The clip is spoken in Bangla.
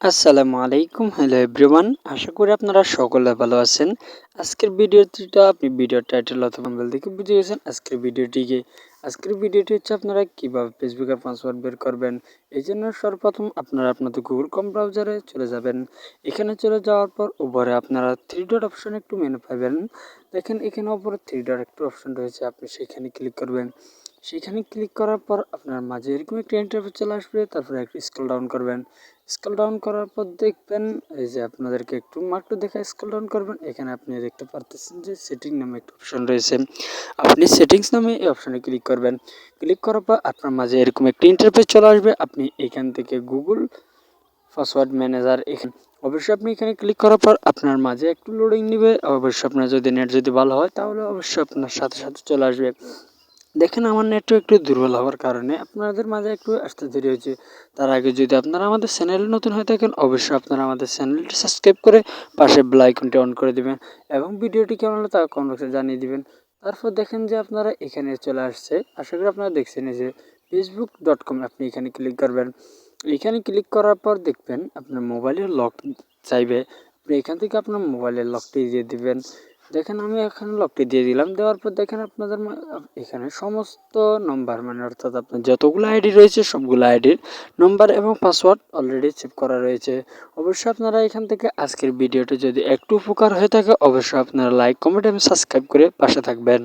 আসসালামু আলাইকুম। হ্যালো এভরিওয়ান আশা করি আপনারা সকলে ভালো আছেন। আজকের ভিডিওটিটা আপনি ভিডিওর টাইটেল অথবা মোবাইল দেখে বুঝে গেছেন আজকের ভিডিওটিকে। আজকের ভিডিওটি হচ্ছে আপনারা কীভাবে ফেসবুকের পাসওয়ার্ড বের করবেন। এই জন্য সর্বপ্রথম আপনারা আপনাদের গুগল কম ব্রাউজারে চলে যাবেন। এখানে চলে যাওয়ার পর উপরে আপনারা থ্রি ডট অপশন একটু মেনু পাবেন। দেখেন এখানে উপরে থ্রি ডট একটু অপশন রয়েছে, আপনি সেখানে ক্লিক করবেন। সেখানে ক্লিক করার পর আপনার মাঝে এরকম একটা ইন্টারভিউ চলে আসবে, তারপরে একটু স্ক্রল ডাউন করবেন। স্ক্রল ডাউন করার পর দেখবেন, এই যে আপনাদেরকে একটু মার্কটু দেখে স্ক্রল ডাউন করবেন, এখানে আপনি দেখতে পারতেছেন যে সেটিং নামে একটা অপশন রয়েছে। আপনি সেটিংস নামে এই অপশানে ক্লিক করবেন। ক্লিক করার পর আপনার মাঝে এরকম একটা ইন্টারভিউ চলে আসবে, আপনি এখান থেকে গুগল পাসওয়ার্ড ম্যানেজার এখানে অবশ্যই আপনি এখানে ক্লিক করার পর আপনার মাঝে একটু লোডিং নেবে। অবশ্যই আপনার যদি নেট যদি ভালো হয়, তাহলে অবশ্যই আপনার সাথে সাথে চলে আসবে। দেখেন আমার নেটও একটু দুর্বল হওয়ার কারণে আপনাদের মাঝে একটু আসতে দেরি হয়েছে। তার আগে যদি আপনারা আমাদের চ্যানেলে নতুন হয়ে থাকেন, অবশ্যই আপনারা আমাদের চ্যানেলটি সাবস্ক্রাইব করে পাশে আইকনটি অন করে দেবেন এবং ভিডিওটি কেমন হলো তা কমেন্ট বক্সে জানিয়ে দিবেন। তারপর দেখেন যে আপনারা এখানে চলে আসছে। আশা করি আপনারা দেখছেন যে ফেসবুক ডট কম আপনি এখানে ক্লিক করবেন। এখানে ক্লিক করার পর দেখবেন আপনার মোবাইলের লক চাইবে। আপনি এখান থেকে আপনার মোবাইলের লকটি দিয়ে দিবেন। দেখেন আমি এখানে লকটি দিয়ে দিলাম। দেওয়ার পর দেখেন আপনাদের এখানে সমস্ত নম্বর মানে অর্থাৎ আপনার যতগুলো আইডি রয়েছে, সবগুলো আইডির নম্বর এবং পাসওয়ার্ড অলরেডি সেভ করা রয়েছে। অবশ্যই আপনারা এখান থেকে আজকের ভিডিওটি যদি একটু উপকার হয়ে থাকে, অবশ্যই আপনারা লাইক কমেন্ট এবং সাবস্ক্রাইব করে পাশে থাকবেন।